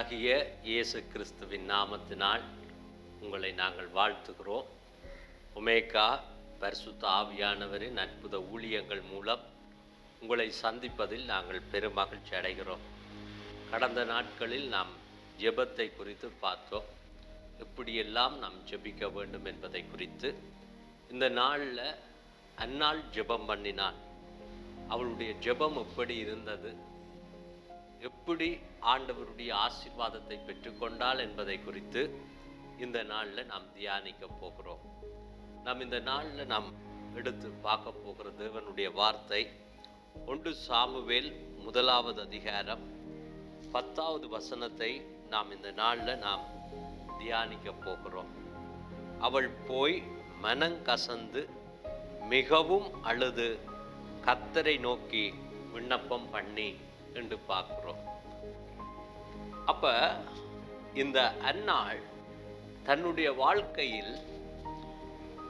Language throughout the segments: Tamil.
ஆண்டவராகிய இயேசு கிறிஸ்துவின் நாமத்தினால் உங்களை நாங்கள் வாழ்த்துகிறோம். ஒமேகா பரிசுத்த ஆவியானவரின் அற்புத ஊழியங்கள் மூலம் உங்களை சந்திப்பதில் நாங்கள் பெருமகிழ்ச்சி அடைகிறோம். கடந்த நாட்களில் நாம் ஜெபத்தை குறித்து பார்த்தோம். எப்படியெல்லாம் நாம் ஜெபிக்க வேண்டும் என்பதை குறித்து. இந்த நாளில் அந்நாள் ஜெபம் பண்ணினாள் அவளுடைய ஜெபம் எப்படி இருந்தது? எப்படி ஆண்டவருடைய ஆசிர்வாதத்தை பெற்றுக்கொண்டாள் என்பதை குறித்து இந்த நாளில் நாம் தியானிக்க போகிறோம். நாம் இந்த நாளில் நாம் எடுத்து பார்க்க போகிற தேவனுடைய வார்த்தை ஒன்று சாமுவேல் முதலாவது அதிகாரம் பத்தாவது வசனத்தை நாம் இந்த நாளில் நாம் தியானிக்க போகிறோம். அவள் போய் மனங்கசந்து மிகவும் அழுது கத்தரை நோக்கி விண்ணப்பம் பண்ணி என்று பார்க்கிறோம். அப்ப இந்த அன்னாள் தன்னுடைய வாழ்க்கையில்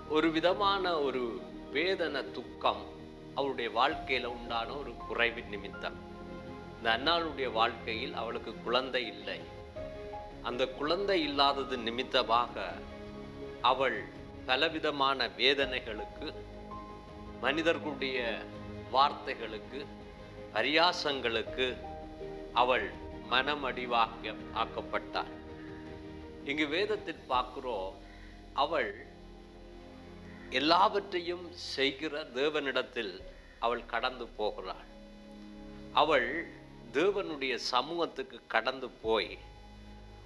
ஒரு விதமான ஒரு வேதனை துக்கம் அவளுடைய வாழ்க்கையில உண்டான ஒரு குறைவின் நிமித்தம். இந்த அன்னாளுடைய வாழ்க்கையில் அவளுக்கு குழந்தை இல்லை. அந்த குழந்தை இல்லாதது நிமித்தமாக அவள் பலவிதமான வேதனைகளுக்கு மனிதர்களுடைய வார்த்தைகளுக்கு பரியாசங்களுக்கு அவள் மனம் ஆக்கப்பட்டாள் இங்கு வேதத்தில் பார்க்கிறோம் அவள் எல்லாவற்றையும் செய்கிற தேவனிடத்தில் அவள் கடந்து போகிறாள். அவள் தேவனுடைய சமூகத்துக்கு கடந்து போய்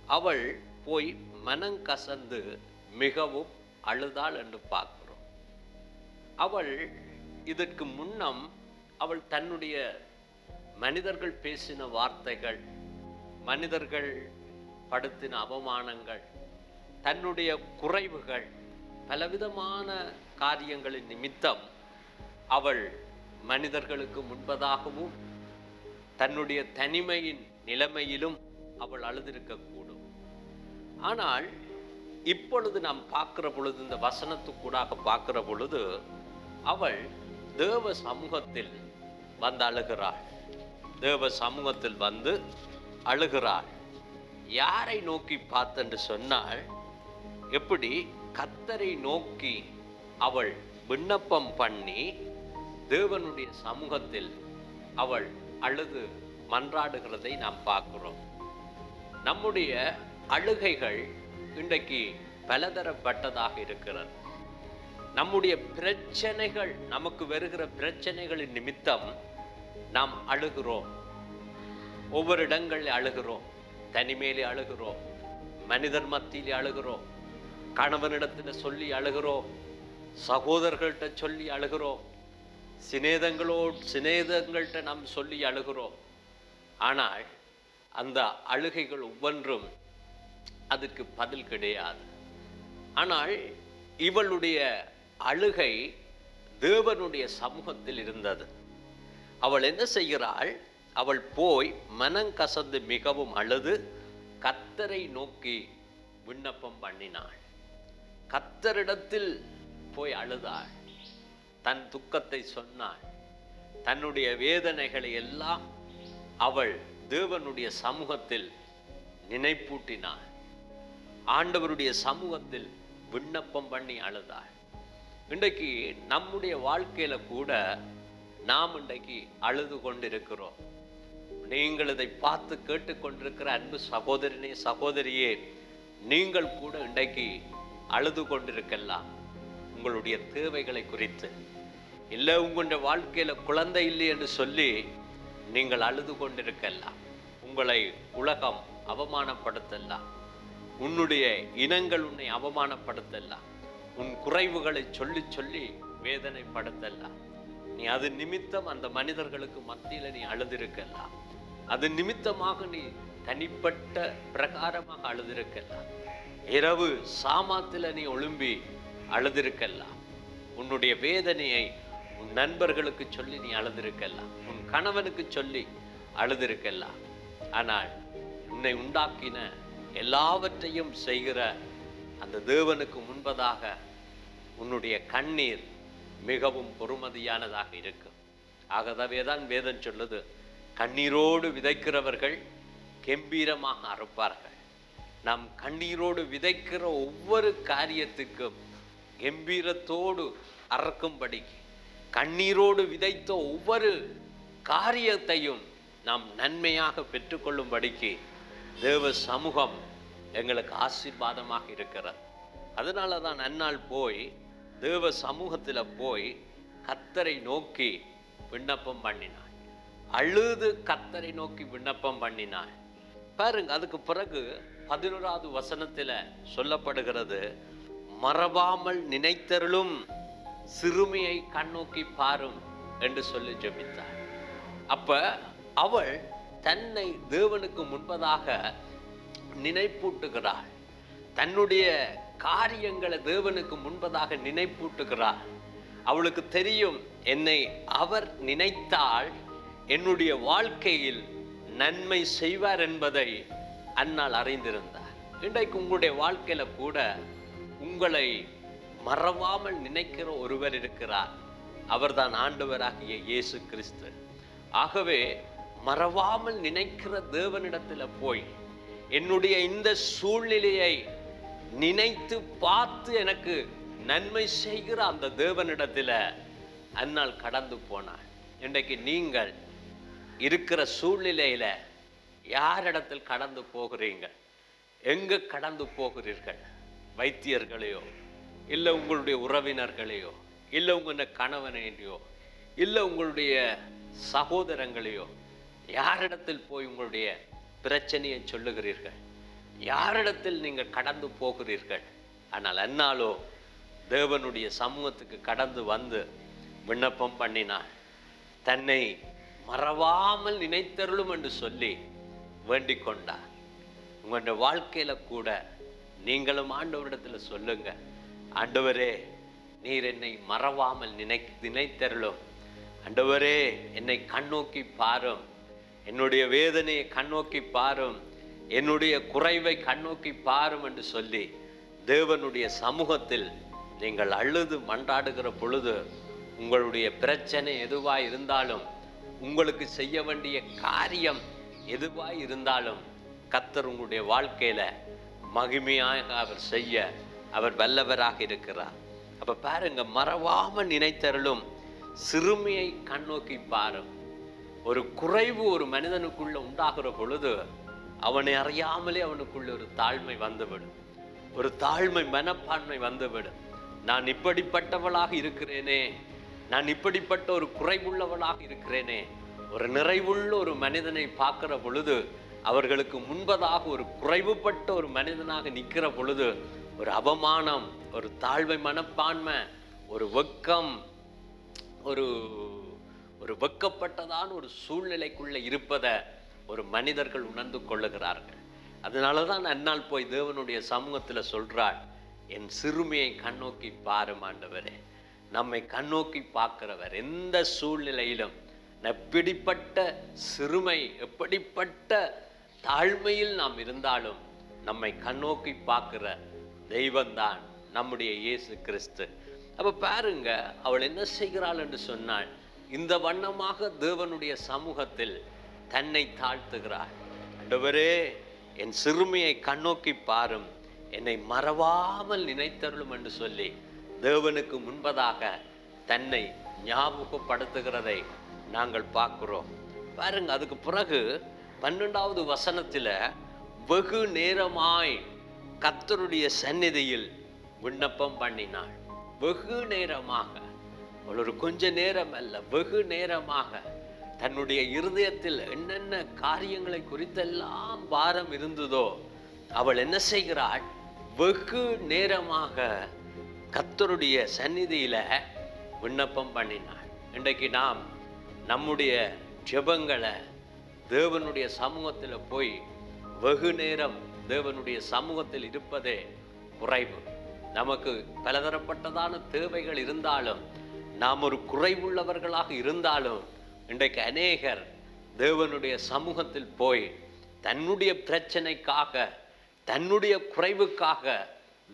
அவள் போய் மனம் கசந்து மிகவும் அழுதாள் என்று பார்க்கிறோம். அவள் இதற்கு முன்னம் அவள் தன்னுடைய மனிதர்கள் பேசின வார்த்தைகள் மனிதர்கள் படுத்தின அவமானங்கள் தன்னுடைய குறைவுகள் பலவிதமான காரியங்களின் நிமித்தம் அவள் மனிதர்களுக்கு முன்பதாகவும் தன்னுடைய தனிமையின் நிலைமையிலும் அவள் அழுதிருக்கக்கூடும். ஆனால் இப்பொழுது நாம் பார்க்கிற பொழுது இந்த வசனத்துக்கூடாக பார்க்கிற பொழுது அவள் தேவ சமூகத்தில் வந்து அழுகிறாள். தேவ சமூகத்தில் வந்து அழுகிறாள். யாரை நோக்கி பார்த்தென்று சொன்னால் எப்படி கத்தரை நோக்கி அவள் விண்ணப்பம் பண்ணி தேவனுடைய சமூகத்தில் அவள் அழுது மன்றாடுகிறதை நாம் பார்க்கிறோம். நம்முடைய அழுகைகள் இன்றைக்கு பலதரப்பட்டதாக இருக்கிறது. நம்முடைய பிரச்சனைகள் நமக்கு வருகிற பிரச்சனைகளின் நிமித்தம் நாம் அழுகிறோம். ஒவ்வொரு இடங்களில் அழுகிறோம். தனிமையிலே அழுகிறோம். மனிதர் மத்தியிலே அழுகிறோம். கணவனிடத்தில் சொல்லி அழுகிறோம். சகோதரர்கள்ட்ட சொல்லி அழுகிறோம். சிநேதங்களோடு சிநேதங்கள்கிட்ட நாம் சொல்லி அழுகிறோம். ஆனால் அந்த அழுகைகள் ஒவ்வொன்றும் அதுக்கு பதில் கிடையாது. ஆனால் இவளுடைய அழுகை தேவனுடைய சமூகத்தில் இருந்தது. அவள் என்ன செய்கிறாள்? அவள் போய் மனங்கசந்து மிகவும் அழுது கத்தரை நோக்கி விண்ணப்பம் பண்ணினாள். கத்தரிடத்தில் போய் அழுதாள். தன் துக்கத்தை சொன்னாள். தன்னுடைய வேதனைகளை எல்லாம் அவள் தேவனுடைய சமூகத்தில் நினைப்பூட்டினாள். ஆண்டவருடைய சமூகத்தில் விண்ணப்பம் பண்ணி அழுதாள். இன்றைக்கு நம்முடைய வாழ்க்கையில் கூட நாம் இன்றைக்கு அழுது கொண்டிருக்கிறோம். நீங்கள் இதை பார்த்து கேட்டுக்கொண்டிருக்கிற அன்பு சகோதரனே சகோதரியே நீங்கள் கூட இன்றைக்கு அழுது கொண்டிருக்கலாம். உங்களுடைய தேவைகளை குறித்து. இல்லை உங்களுடைய வாழ்க்கையில் குழந்தை இல்லை என்று சொல்லி நீங்கள் அழுது கொண்டிருக்கலாம். உங்களை உலகம் அவமானப்படுத்தலாம். உன்னுடைய இனங்கள் உன்னை அவமானப்படுத்தலாம். உன் குறைவுகளை சொல்லி சொல்லி வேதனைப்படுத்தலாம். நீ அது நிமித்தம் அந்த மனிதர்களுக்கு மத்தியில் நீ அழுதிருக்கலாம் அது நிமித்தமாக நீ தனிப்பட்ட பிரகாரமாக அழுதிருக்கலாம் இரவு சாமாத்தில் நீ ஒழும்பி அழுதிருக்கலாம் உன்னுடைய வேதனையை உன் நண்பர்களுக்கு சொல்லி நீ அழுதிருக்கலாம் உன் கணவனுக்கு சொல்லி அழுதிருக்கலாம் ஆனால் உன்னை உண்டாக்கின எல்லாவற்றையும் செய்கிற அந்த தேவனுக்கு முன்பதாக உன்னுடைய கண்ணீர் மிகவும் பொறுமதியானதாக இருக்கும். ஆகவே தான் வேதம் சொல்லுது கண்ணீரோடு விதைக்கிறவர்கள் கெம்பீரமாக அறுப்பார்கள். நாம் கண்ணீரோடு விதைக்கிற ஒவ்வொரு காரியத்துக்கும் கம்பீரத்தோடு அறக்கும்படி கண்ணீரோடு விதைத்த ஒவ்வொரு காரியத்தையும் நாம் நன்மையாக பெற்றுக்கொள்ளும்படிக்கு தேவ சமூகம் எங்களுக்கு ஆசீர்வாதமாக இருக்கிறது. அதனால தான் நன்னாள் போய் தேவ சமூகத்தில் போய் கத்தரை நோக்கி விண்ணப்பம் பண்ணினாள் அழுது கத்தரை நோக்கி விண்ணப்பம் பண்ணினாள் பாருங்க அதுக்கு பிறகு பதினோராவது வசனத்தில் சொல்லப்படுகிறது மறவாமல் நினைத்தருளும் சிறுமியை கண்ணோக்கி பாரும் என்று சொல்லி ஜெபித்தாள் அப்ப அவள் தன்னை தேவனுக்கு முன்பதாக நினைப்பூட்டுகிறாள். தன்னுடைய காரியங்களை தேவனுக்கு முன்பதாக நினைப்பூட்டுகிறாள் அவளுக்கு தெரியும் என்னை அவர் நினைத்தால் என்னுடைய வாழ்க்கையில் நன்மை செய்வார் என்பதை அன்னால் அறிந்திருந்தார். இன்றைக்கு உங்களுடைய வாழ்க்கையில கூட உங்களை மறவாமல் நினைக்கிற ஒருவர் இருக்கிறார். அவர்தான் ஆண்டவராகிய இயேசு கிறிஸ்து. ஆகவே மறவாமல் நினைக்கிற தேவனிடத்தில் போய் என்னுடைய இந்த சூழ்நிலையை நினைத்து பார்த்து எனக்கு நன்மை செய்கிற அந்த தேவனிடத்தில் அந்நாள் கடந்து போனாள் இன்றைக்கு நீங்கள் இருக்கிற சூழ்நிலையில் யாரிடத்தில் கடந்து போகிறீங்க? எங்கே கடந்து போகிறீர்கள்? வைத்தியர்களையோ இல்லை உங்களுடைய உறவினர்களையோ இல்லை உங்களுடைய கணவனையோ இல்லை உங்களுடைய சகோதரங்களையோ யாரிடத்தில் போய் உங்களுடைய பிரச்சனையை சொல்லுகிறீர்கள்? யாரிடத்தில் நீங்கள் கடந்து போகிறீர்கள்? ஆனால் அன்னாலோ தேவனுடைய சமூகத்துக்கு கடந்து வந்து விண்ணப்பம் பண்ணினாள் தன்னை மறவாமல் நினைத்தருளும் என்று சொல்லி வேண்டிக் கொண்டார். உங்களுடைய வாழ்க்கையில் கூட நீங்களும் ஆண்டவரிடத்தில் சொல்லுங்க. ஆண்டவரே நீர் என்னை மறவாமல் நினை நினைத்தருளும். ஆண்டவரே என்னை கண்ணோக்கி பாரும். என்னுடைய வேதனையை கண்ணோக்கி பாரும். என்னுடைய குறைவை கண்ணோக்கி பாரும் என்று சொல்லி தேவனுடைய சமூகத்தில் நீங்கள் அழுது மன்றாடுகிற பொழுது உங்களுடைய பிரச்சனை எதுவாக இருந்தாலும் உங்களுக்கு செய்ய வேண்டிய காரியம் எதுவாக இருந்தாலும் கத்தர் உங்களுடைய வாழ்க்கையில் மகிமையாக அவர் செய்ய அவர் வல்லவராக இருக்கிறார். அப்போ பாருங்க மறவாமல் நினைத்தருளும் சிறுமியை கண்ணோக்கி பாரும். ஒரு குறைவு ஒரு மனிதனுக்குள்ள உண்டாகிற பொழுது அவனை அறியாமலே அவனுக்குள்ள ஒரு தாழ்மை வந்துவிடும். ஒரு தாழ்மை மனப்பான்மை வந்துவிடும். நான் இப்படிப்பட்டவளாக இருக்கிறேனே. நான் இப்படிப்பட்ட ஒரு குறைவுள்ளவளாக இருக்கிறேனே. ஒரு நிறைவுள்ள ஒரு மனிதனை பார்க்கிற பொழுது அவர்களுக்கு முன்பதாக ஒரு குறைவுபட்ட ஒரு மனிதனாக நிற்கிற பொழுது ஒரு அவமானம் ஒரு தாழ்மை மனப்பான்மை ஒரு வெக்கம் ஒரு ஒரு வெக்கப்பட்டதான ஒரு சூழ்நிலைக்குள்ளே இருப்பதை ஒரு மனிதர்கள் உணர்ந்து கொள்ளுகிறார்கள். அதனால தான் அன்னால் போய் தேவனுடைய சமூகத்தில் சொல்கிறாள் என் சிறுமியை கண்ணோக்கி பாரும் ஆண்டவரே. நம்மை கண்ணோக்கி பார்க்கிறவர் எந்த சூழ்நிலையிலும் எப்படிப்பட்ட சிறுமை எப்படிப்பட்ட தாழ்மையில் நாம் இருந்தாலும் நம்மை கண்ணோக்கி பார்க்கிற தெய்வந்தான் நம்முடைய இயேசு கிறிஸ்து. அப்போ பாருங்க அவள் என்ன செய்கிறாள் என்று சொன்னாள் இந்த வண்ணமாக தேவனுடைய சமூகத்தில் தன்னை தாழ்த்துகிறார். ஆண்டவரே என் சிறுமியை கண்ணோக்கி பாரும். என்னை மறவாமல் நினைத்தருளும் என்று சொல்லி தேவனுக்கு முன்பதாக தன்னை ஞாபகப்படுத்துகிறதை நாங்கள் பார்க்கிறோம். பாருங்க அதுக்கு பிறகு பன்னெண்டாவது வசனத்துல வெகு நேரமாய் கத்தருடைய சந்நிதியில் விண்ணப்பம் பண்ணினாள் வெகு நேரமாக. ஒரு கொஞ்ச நேரம் அல்ல வெகு நேரமாக. தன்னுடைய இருதயத்தில் என்னென்ன காரியங்களை குறித்தெல்லாம் பாரம் இருந்ததோ அவள் என்ன செய்கிறாள்? வெகு நேரமாக கத்தருடைய சந்நிதியில விண்ணப்பம் பண்ணினாள். இன்றைக்கு நாம் நம்முடைய ஜெபங்களை தேவனுடைய சமூகத்தில் போய் வெகு நேரம் தேவனுடைய சமூகத்தில் இருப்பதே குறைவு. நமக்கு பலதரப்பட்டதான தேவைகள் இருந்தாலும் நாம் ஒரு குறைவுள்ளவர்களாக இருந்தாலும் இன்றைக்கு அநேகர் தேவனுடைய சமூகத்தில் போய் தன்னுடைய பிரச்சனைக்காக தன்னுடைய குறைவுக்காக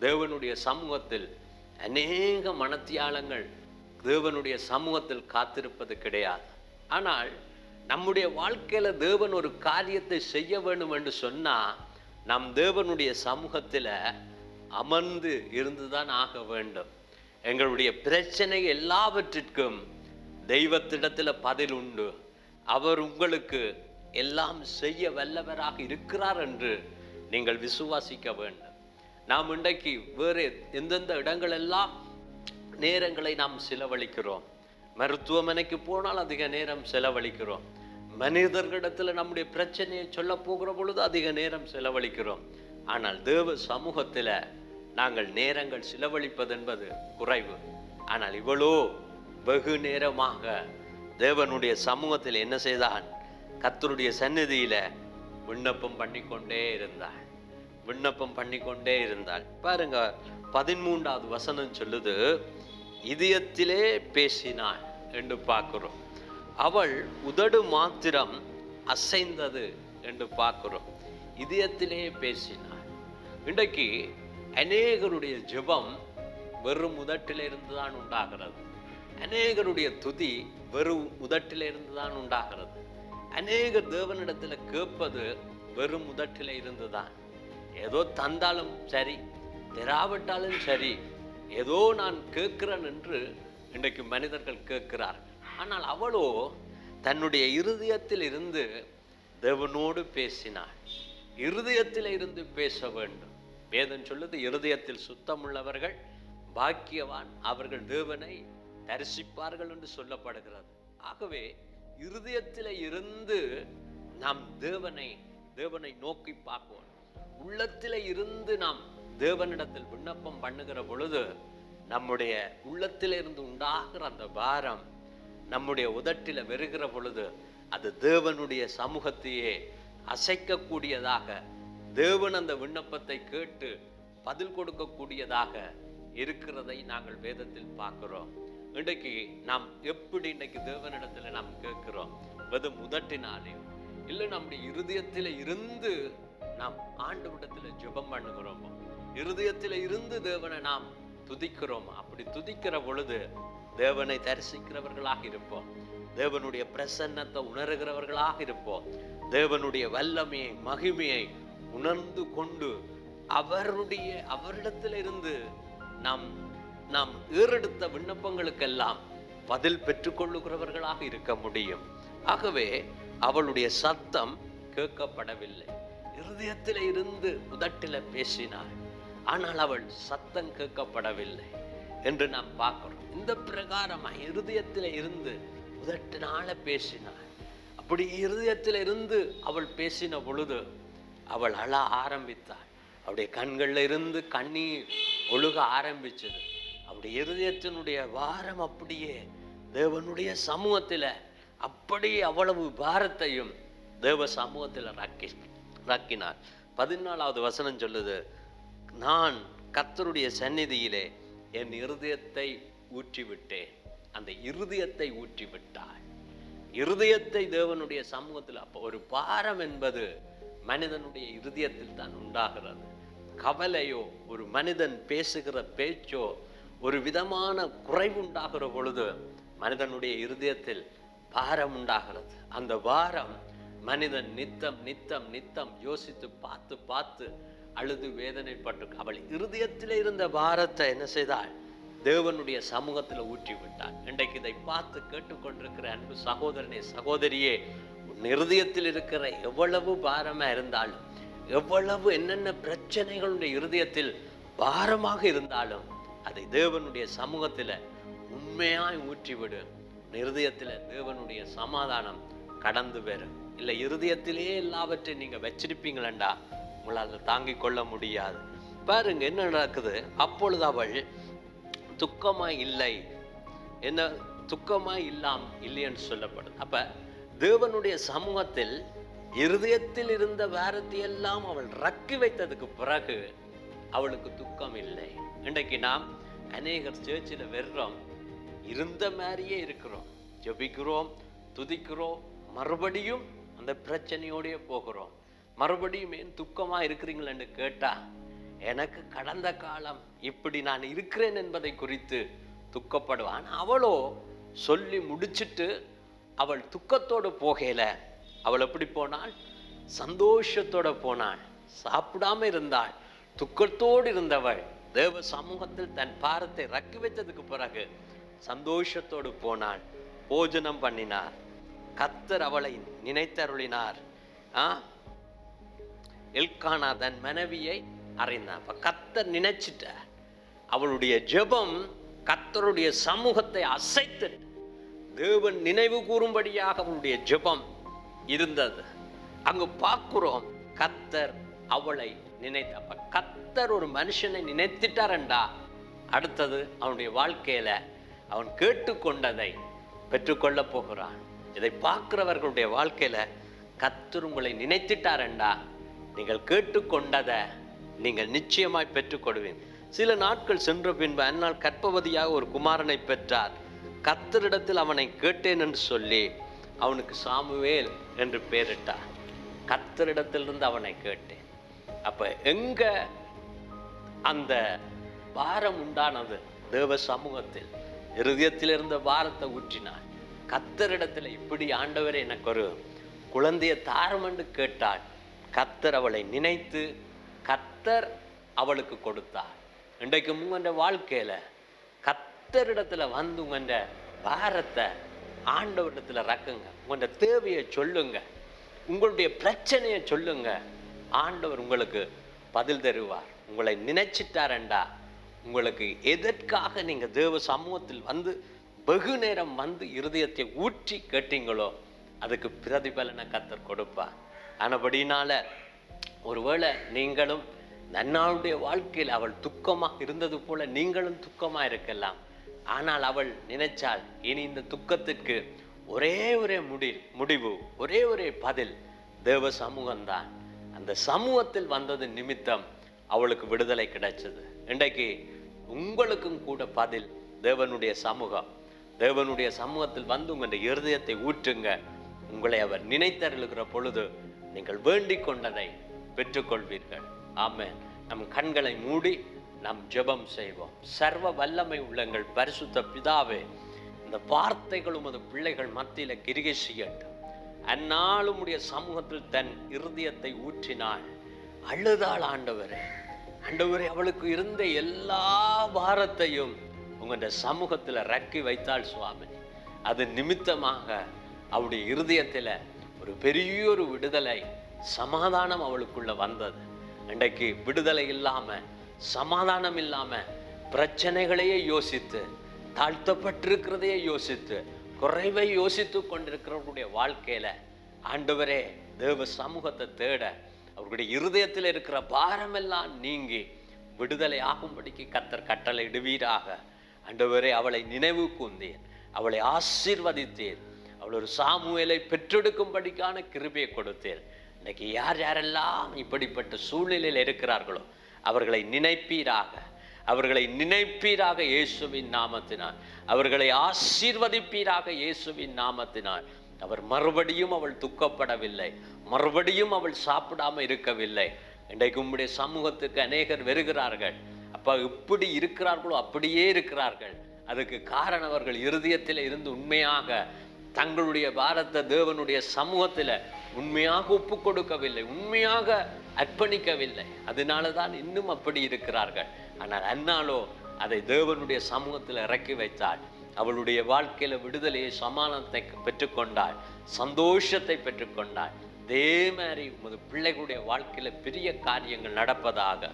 தேவனுடைய சமூகத்தில் அநேக மனத்தியாளங்கள் தேவனுடைய சமூகத்தில் காத்திருப்பது கிடையாது. ஆனால் நம்முடைய வாழ்க்கையில் தேவன் ஒரு காரியத்தை செய்ய வேண்டும் என்று சொன்னால் நம் தேவனுடைய சமூகத்தில் அமர்ந்து இருந்துதான் ஆக வேண்டும். எங்களுடைய பிரச்சனை எல்லாவற்றிற்கும் தெய்வத்திடத்தில் பதில் உண்டு. அவர் உங்களுக்கு எல்லாம் செய்ய வல்லவராக இருக்கிறார் என்று நீங்கள் விசுவாசிக்க வேண்டும். நாம் இன்றைக்கு வேறு எந்தெந்த இடங்கள் எல்லாம் நேரங்களை நாம் செலவழிக்கிறோம்? மருத்துவமனைக்கு போனால் அதிக நேரம் செலவழிக்கிறோம். மனிதர்களிடத்தில் நம்முடைய பிரச்சனையை சொல்ல போகிற பொழுது அதிக நேரம் செலவழிக்கிறோம். ஆனால் தேவ சமூகத்தில் நாங்கள் நேரங்கள் செலவழிப்பது என்பது குறைவு. ஆனால் இவ்வளோ வெகு நேரமாக தேவனுடைய சமூகத்தில் என்ன செய்தான்? கத்தருடைய சந்நிதியில விண்ணப்பம் பண்ணிக்கொண்டே இருந்தாள் விண்ணப்பம் பண்ணிக்கொண்டே இருந்தாள் பாருங்க பதிமூன்றாவது வசனம் சொல்லுது இதயத்திலே பேசினாள் என்று பார்க்கிறோம். அவள் உதடு மாத்திரம் அசைந்தது என்று பார்க்கிறோம். இதயத்திலே பேசினாள் இன்றைக்கு அநேகருடைய ஜெபம் வெறும் உதட்டிலிருந்து தான் உண்டாகிறது. அநேகருடைய துதி வெறும் உதட்டிலிருந்து தான் உண்டாகிறது. அநேக தேவனிடத்தில் கேட்பது வெறும் உதட்டில இருந்துதான். ஏதோ தந்தாலும் சரி தெராவிட்டாலும் சரி ஏதோ நான் கேட்கிறேன் என்று இன்றைக்கு மனிதர்கள் கேட்கிறார்கள். ஆனால் அவளோ தன்னுடைய இருதயத்தில் இருந்து தேவனோடு பேசினாள். இருதயத்தில் இருந்து பேச வேண்டும். வேதம் சொல்லுது இருதயத்தில் சுத்தமுள்ளவர்கள் பாக்கியவான் அவர்கள் தேவனை தரிசிப்பார்கள் என்று சொல்லப்படுகிறது. ஆகவே இருதயத்தில் இருந்து நாம் தேவனை தேவனை நோக்கி பார்ப்போம். உள்ளத்தில் இருந்து நாம் தேவனிடத்தில் விண்ணப்பம் பண்ணுகிற பொழுது நம்முடைய உள்ளத்தில் இருந்து உண்டாகிற அந்த பாரம் நம்முடைய உதட்டில வெறுகிற பொழுது அது தேவனுடைய சமூகத்தையே அசைக்கக்கூடியதாக தேவன் அந்த விண்ணப்பத்தை கேட்டு பதில் கொடுக்கக்கூடியதாக இருக்கிறதை நாங்கள் வேதத்தில் பார்க்கிறோம். இன்றைக்கு நாம் எப்படி இன்னைக்கு தேவனிடத்துல நாம் கேட்கிறோம்? வெறும் முதட்டினாலே. இல்லை நம்முடைய இருதயத்தில் இருந்து நாம் ஆண்டவரிடத்துல ஜெபம் பண்ணுகிறோமோ? இருதயத்தில் இருந்து தேவனை நாம் துதிக்கிறோம்? அப்படி துதிக்கிற பொழுது தேவனை தரிசிக்கிறவர்களாக இருப்போம். தேவனுடைய பிரசன்னத்தை உணர்கிறவர்களாக இருப்போம். தேவனுடைய வல்லமையை மகிமையை உணர்ந்து கொண்டு அவருடைய அவரிடத்திலிருந்து நாம் நாம் ஏறெடுத்த விண்ணப்பங்களுக்கெல்லாம் பதில் பெற்றுக்கொள்ளுகிறவர்களாக இருக்க முடியும். ஆகவே அவளுடைய சத்தம் கேட்கப்படவில்லை. இருதயத்தில் இருந்து உதட்டில பேசினாள். ஆனால் அவள் சத்தம் கேட்கப்படவில்லை என்று நாம் பார்க்கிறோம். இந்த பிரகாரமாக இருதயத்தில் இருந்து உதட்டினால பேசினாள். அப்படி இருதயத்தில் இருந்து அவள் பேசின பொழுது அவள் அழ ஆரம்பித்தாள். அவளுடைய கண்களில் இருந்து கண்ணீர் ஒழுக ஆரம்பிச்சது. அவருடைய இருதயத்தினுடைய வாரம் அப்படியே தேவனுடைய சமூகத்துல அப்படியே அவ்வளவு பாரத்தையும் தேவ சமூகத்தில் ரக்கி ரக்கினார். பதினாலாவது வசனம் சொல்லுது நான் கத்தருடைய சந்நிதியிலே என் இருதயத்தை ஊற்றிவிட்டேன். அந்த இருதயத்தை ஊற்றிவிட்டாள் இருதயத்தை தேவனுடைய சமூகத்தில் அப்போ ஒரு பாரம் என்பது மனிதனுடைய இருதயத்தில் தான் உண்டாகிறது. கவலையோ ஒரு மனிதன் பேசுகிற பேச்சோ ஒரு விதமான குறைவு உண்டாகிற பொழுது மனிதனுடைய இருதயத்தில் பாரம் உண்டாகிறது. அந்த வாரம் மனிதன் நித்தம் நித்தம் நித்தம் யோசித்து பார்த்து பார்த்து அழுது வேதனைப்பட்டு அவள் இருதயத்தில் இருந்த பாரத்தை என்ன செய்தாள்? தேவனுடைய சமூகத்தில் ஊற்றி விட்டாள் இன்றைக்கு இதை பார்த்து கேட்டுக்கொண்டிருக்கிற அன்பு சகோதரனே சகோதரியே உன் இருதயத்தில் இருக்கிற எவ்வளவு பாரமாக இருந்தாலும் எவ்வளவு என்னென்ன பிரச்சனைகளுடைய இருதயத்தில் பாரமாக இருந்தாலும் அதை தேவனுடைய சமூகத்தில் உண்மையாய் ஊற்றிவிடு. இருதயத்தில் தேவனுடைய சமாதானம் கடந்து வரும். இல்லை இருதயத்திலே எல்லாவற்றையும் நீங்கள் வச்சிருப்பீங்களேண்டா உங்களால் தாங்கிக் கொள்ள முடியாது. பாருங்க என்ன நடக்குது? அப்பொழுது அவள் துக்கமாக இல்லை. என்ன? துக்கமாக இல்லாம் இல்லைன்னு சொல்லப்படுது அப்ப தேவனுடைய சமூகத்தில் இருதயத்தில் இருந்த வாரத்தையெல்லாம் அவள் ரக்கி வைத்ததுக்கு பிறகு அவளுக்கு துக்கம் இல்லை. இன்றைக்கு நாம் அநேகர் சேர்ச்சில் வெறுறோம் இருந்த மாதிரியே இருக்கிறோம். ஜபிக்கிறோம் துதிக்கிறோம் மறுபடியும் அந்த பிரச்சனையோடயே போகிறோம். மறுபடியும் ஏன் துக்கமாக இருக்கிறீங்களேன்னு கேட்டால் எனக்கு கடந்த காலம் இப்படி நான் இருக்கிறேன் என்பதை குறித்து துக்கப்படுவான். அவளோ சொல்லி முடிச்சிட்டு அவள் துக்கத்தோடு போகல. அவள் எப்படி போனாள்? சந்தோஷத்தோடு போனாள். சாப்பிடாம இருந்தாள். துக்கத்தோடு இருந்தவள். தேவ சமூகத்தில் தன் பாரத்தை ரக்கி வைத்ததுக்கு பிறகு சந்தோஷத்தோடு போனாள். போஜனம் பண்ணினார். கத்தர் அவளை நினைத்தருளினார். ஆ? எல்கானா தன் மனைவியை அறிந்தான். அப்ப கத்தர் நினைச்சிட்ட அவளுடைய ஜெபம் கத்தருடைய சமூகத்தை அசைத்து தேவன் நினைவு கூறும்படியாக அவளுடைய ஜெபம் இருந்தது. அங்கு பார்க்கிறோம் கத்தர் அவளை நினைத்த அப்போ கத்தர் ஒரு மனுஷனை நினைத்துட்டாரண்டா? அடுத்தது அவனுடைய வாழ்க்கையில அவன் கேட்டுக்கொண்டதை பெற்றுக்கொள்ளப் போகிறான். இதை பார்க்கிறவர்களுடைய வாழ்க்கையில கத்தர் உங்களை நினைத்துட்டாரண்டா? நீங்கள் கேட்டுக்கொண்டதை நீங்கள் நிச்சயமாய் பெற்றுக்கொடுவேன் சில நாட்கள் சென்ற பின்பு அந்நாள் கற்பவதியாக ஒரு குமாரனை பெற்றார். கத்தரிடத்தில் அவனை கேட்டேன் என்று சொல்லி அவனுக்கு சாமுவேல் என்று பெயரிட்டார். கத்தரிடத்திலிருந்து அவனை கேட்டேன். அப்ப எங்க அந்த பாரம் உண்டானது தேவ சமூகத்தில்? இருதயத்தில் இருந்த பாரத்தை ஊற்றினாள் கத்தரிடத்தில் இப்படி ஆண்டவர் எனக்கு ஒரு குழந்தைய தாரமண்டு கேட்டாள் கத்தர் அவளை நினைத்து கத்தர் அவளுக்கு கொடுத்தார். இன்றைக்கு உங்கள் வாழ்க்கையில கத்தரிடத்துல வந்து உங்கள் பாரத்தை ஆண்டவரிடத்தில் ரக்குங்க. உங்களோட தேவையை சொல்லுங்க. உங்களுடைய பிரச்சனையை சொல்லுங்க. ஆண்டவர் உங்களுக்கு பதில் தருவார். உங்களை நினைச்சிட்டாரண்டா? உங்களுக்கு எதற்காக நீங்கள் தேவ சமூகத்தில் வந்து வெகு நேரம் வந்து இருதயத்தை ஊற்றி கேட்டீங்களோ அதுக்கு பிரதிபலனை கத்தர் கொடுப்பார். ஆனபடினால ஒருவேளை நீங்களும் நன்னாளுடைய வாழ்க்கையில் அவள் துக்கமாக இருந்தது போல நீங்களும் துக்கமாக இருக்கலாம். ஆனால் அவள் நினைச்சாள் இனி இந்த துக்கத்திற்கு ஒரே ஒரே முடி முடிவு ஒரே ஒரே பதில் தேவ சமூகம்தான். அந்த சமூகத்தில் வந்தது நிமித்தம் அவளுக்கு விடுதலை கிடைச்சது. இன்றைக்கு உங்களுக்கும் கூட பதில் தேவனுடைய சமூகம். தேவனுடைய சமூகத்தில் வந்து உங்களுடைய இருதயத்தை ஊற்றுங்க. உங்களை அவர் நினைத்தருளுகிற பொழுது நீங்கள் வேண்டிக் கொண்டதை பெற்றுக்கொள்வீர்கள். ஆம நம் கண்களை மூடி நாம் ஜெபம் செய்வோம். சர்வ வல்லமை உள்ளங்கள் பரிசுத்த பிதாவே இந்த வார்த்தைகளும் அது பிள்ளைகள் மத்தியில் கிரிகை செய்யட்டும். அந்நாளும் உடைய சமூகத்தில் தன் இருதயத்தை ஊற்றினாள். அழுதாள் ஆண்டவரே. ஆண்டவரே அவளுக்கு இருந்த எல்லா பாரத்தையும் உங்களுடைய சமூகத்தில் ரக்கி வைத்தாள் சுவாமி. அது நிமித்தமாக அவளுடைய இருதயத்தில் ஒரு பெரிய ஒரு விடுதலை சமாதானம் அவளுக்குள்ள வந்தது. இன்றைக்கு விடுதலை இல்லாம சமாதானம் இல்லாம பிரச்சனைகளையே யோசித்து தாழ்த்தப்பட்டிருக்கிறதையே யோசித்து குறைவை யோசித்து கொண்டிருக்கிறவர்களுடைய வாழ்க்கையில ஆண்டவரே தேவ சமூகத்தை தேட அவர்களுடைய இருதயத்தில் இருக்கிற பாரமெல்லாம் நீங்கி விடுதலை ஆகும்படிக்கு கத்தர் கட்டளை இடுவீராக ஆண்டவரே அவளை நினைவு கூந்தீர் அவளை ஆசீர்வதித்தீர் அவள் ஒரு சாமுவேலை பெற்றெடுக்கும்படிக்கான கிருபையை கொடுத்தீர். இன்னைக்கு யார் யாரெல்லாம் இப்படிப்பட்ட சூழ்நிலையில் இருக்கிறார்களோ அவர்களை நினைப்பீராக. அவர்களை நினைப்பீராக இயேசுவின் நாமத்தினால். அவர்களை ஆசீர்வதிப்பீராக இயேசுவின் நாமத்தினால். அவர் மறுபடியும் அவள் துக்கப்படவில்லை. மறுபடியும் அவள் சாப்பிடாம இருக்கவில்லை. இன்றைக்கு உம்முடைய சமூகத்துக்கு அநேகர் வருகிறார்கள். அப்போ இப்படி இருக்கிறார்களோ அப்படியே இருக்கிறார்கள். அதுக்கு காரணம் அவர்கள் இருதயத்தில் இருந்து உண்மையாக தங்களுடைய பாரத தேவனுடைய சமூகத்தில் உண்மையாக ஒப்பு கொடுக்கவில்லை உண்மையாக அர்ப்பணிக்கவில்லை. அதனால தான் இன்னும் அப்படி இருக்கிறார்கள். ஆனால் அன்னாலோ அதை தேவனுடைய சமூகத்தில் இறக்கி வைத்தாள். அவளுடைய வாழ்க்கையில் விடுதலையை சமாதானத்தை பெற்றுக்கொண்டாள். சந்தோஷத்தை பெற்றுக்கொண்டாள். அதே மாதிரி உமது பிள்ளைகளுடைய வாழ்க்கையில் பெரிய காரியங்கள் நடப்பதாக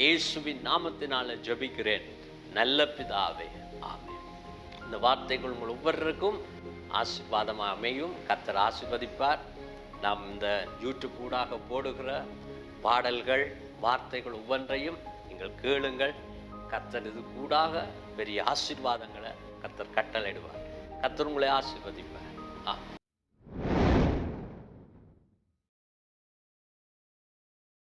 இயேசுவின் நாமத்தினால ஜெபிக்கிறேன். நல்ல பிதாவே ஆமே இந்த வார்த்தைகள் உங்கள் ஒவ்வொருவருக்கும் ஆசிர்வாதமாக அமையும். கத்தர் ஆசிர்வதிப்பார். நாம் இந்த யூடியூப் ஊடாக போடுகிற பாடல்கள் வார்த்தைகள் ஒவ்வொன்றையும் நீங்கள் கேளுங்கள். கத்தர் இது கூடாக பெரிய ஆசீர்வாதங்களை கத்தர் கட்டளையிடுவார். கத்தர் உங்களை ஆசீர்வதிப்பார். ஆ